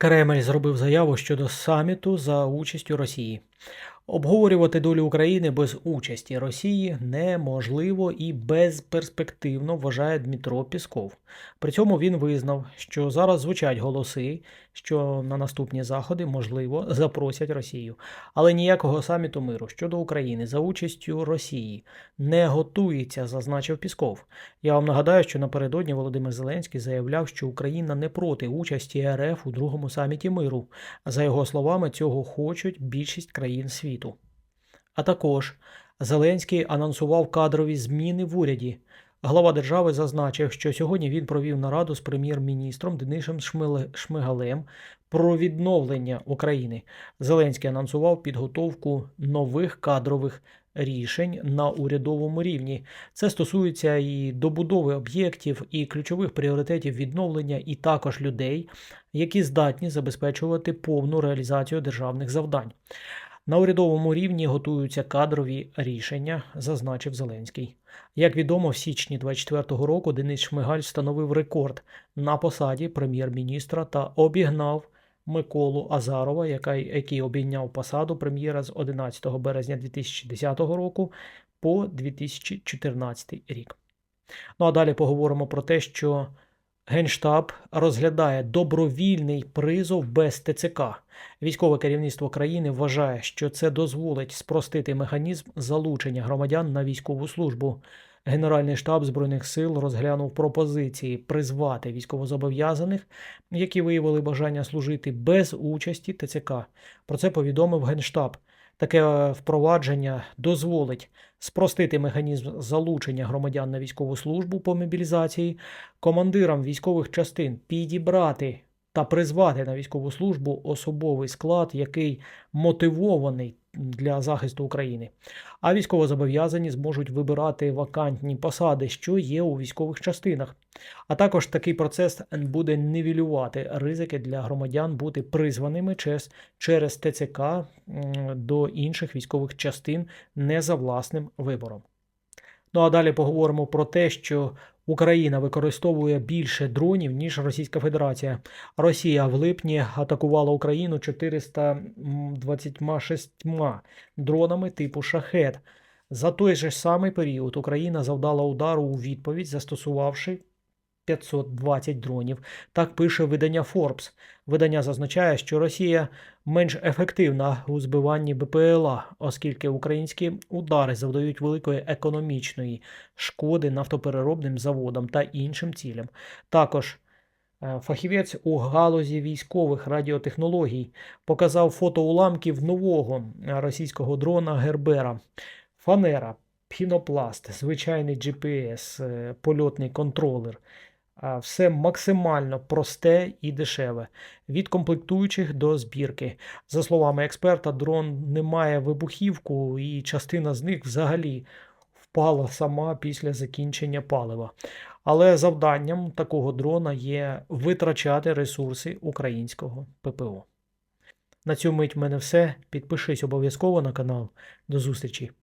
Кремль зробив заяву щодо саміту за участю Росії. Обговорювати долю України без участі Росії неможливо і безперспективно вважає Дмитро Пісков. При цьому він визнав, що зараз звучать голоси, що на наступні заходи, можливо, запросять Росію. Але ніякого саміту миру щодо України за участю Росії не готується, зазначив Пісков. Я вам нагадаю, що напередодні Володимир Зеленський заявляв, що Україна не проти участі РФ у другому саміті миру. За його словами, цього хочуть більшість країн світу. А також Зеленський анонсував кадрові зміни в уряді. Глава держави зазначив, що сьогодні він провів нараду з прем'єр-міністром Шмиле- Шмигалем про відновлення України. Зеленський анонсував підготовку нових кадрових рішень на урядовому рівні. Це стосується і добудови об'єктів, і ключових пріоритетів відновлення, і також людей, які здатні забезпечувати повну реалізацію державних завдань. На урядовому рівні готуються кадрові рішення, зазначив Зеленський. Як відомо, в січні 2024 року Денис Шмигаль встановив рекорд на посаді прем'єр-міністра та обігнав Миколу Азарова, який обійняв посаду прем'єра з 11 березня 2010 року по 2014 рік. Ну а далі поговоримо про те, що Генштаб розглядає добровільний призов без ТЦК. Військове керівництво країни вважає, що це дозволить спростити механізм залучення громадян на військову службу. Генеральний штаб Збройних сил розглянув пропозиції призвати військовозобов'язаних, які виявили бажання служити без участі ТЦК. Про це повідомив Генштаб. Таке е, впровадження дозволить спростити механізм залучення громадян на військову службу по мобілізації, командирам військових частин підібрати та призвати на військову службу особовий склад, який мотивований для захисту України. А військовозобов'язані зможуть вибирати вакантні посади, що є у військових частинах. А також такий процес буде нівелювати ризики для громадян бути призваними через, через ТЦК до інших військових частин не за власним вибором. Ну а далі поговоримо про те, що Україна використовує більше дронів, ніж Російська Федерація. Росія в липні атакувала Україну 426 дронами типу шахет. За той же самий період Україна завдала удару у відповідь, застосувавши 520 дронів. Так пише видання Forbes. Видання зазначає, що Росія менш ефективна у збиванні БПЛА, оскільки українські удари завдають великої економічної шкоди нафтопереробним заводам та іншим цілям. Також е, фахівець у галузі військових радіотехнологій показав фото уламків нового російського дрона Гербера. Фанера, пінопласт, звичайний GPS, е, польотний контролер. Все максимально просте і дешеве, від комплектуючих до збірки. За словами експерта, дрон не має вибухівку, і частина з них взагалі впала сама після закінчення палива. Але завданням такого дрона є витрачати ресурси українського ППО. На цю мить в мене все. Підпишись обов'язково на канал. До зустрічі!